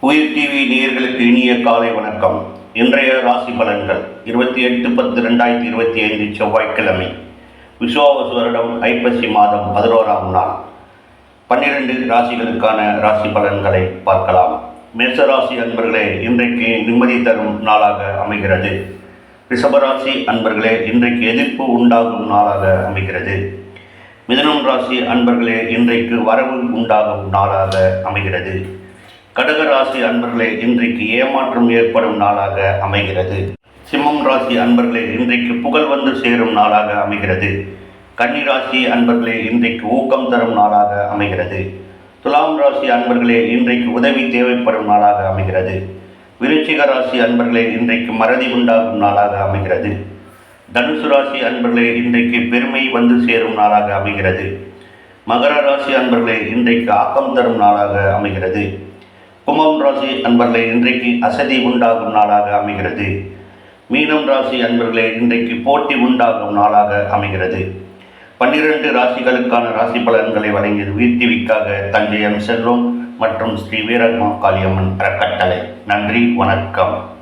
உயிர் டிவி நேயர்களுக்கு இனிய காலை வணக்கம். இன்றைய ராசி பலன்கள். இருபத்தி எட்டு பத்து ரெண்டாயிரத்தி இருபத்தி ஐந்து செவ்வாய்க்கிழமை. விஸ்வாவசு வருடம் ஐப்பசி மாதம் பதினோராம் நாள். பன்னிரண்டு ராசிகளுக்கான ராசி பலன்களை பார்க்கலாம். மேசராசி அன்பர்களே இன்றைக்கு நிம்மதி தரும் நாளாக அமைகிறது. ரிஷபராசி அன்பர்களே இன்றைக்கு எதிர்ப்பு உண்டாகும் நாளாக அமைகிறது. மிதனம் ராசி அன்பர்களே இன்றைக்கு வரவு உண்டாகும் நாளாக அமைகிறது. கடக ராசி அன்பர்களே இன்றைக்கு ஏமாற்றம் ஏற்படும் நாளாக அமைகிறது. சிம்மம் ராசி அன்பர்களே இன்றைக்கு புகழ் வந்து சேரும் நாளாக அமைகிறது. கன்னி ராசி அன்பர்களே இன்றைக்கு ஊக்கம் தரும் நாளாக அமைகிறது. துலாம் ராசி அன்பர்களே இன்றைக்கு உதவி தேவைப்படும் நாளாக அமைகிறது. விருச்சிக ராசி அன்பர்களே இன்றைக்கு மறதி உண்டாகும் நாளாக அமைகிறது. தனுசு ராசி அன்பர்களே இன்றைக்கு பெருமை வந்து சேரும் நாளாக அமைகிறது. மகர ராசி அன்பர்களே இன்றைக்கு ஆக்கம் தரும் நாளாக அமைகிறது. கும்பம் ராசி அன்பர்களே இன்றைக்கு அசதி உண்டாகும் நாளாக அமைகிறது. மீனம் ராசி அன்பர்களே இன்றைக்கு போட்டி உண்டாகும் நாளாக அமைகிறது. பன்னிரண்டு ராசிகளுக்கான ராசி பலன்களை வழங்கியது வீர்த்திவிக்காக தஞ்சையம் செல்வம் மற்றும் ஸ்ரீ வீரமா காளியம்மன் அறக்கட்டளை. நன்றி வணக்கம்.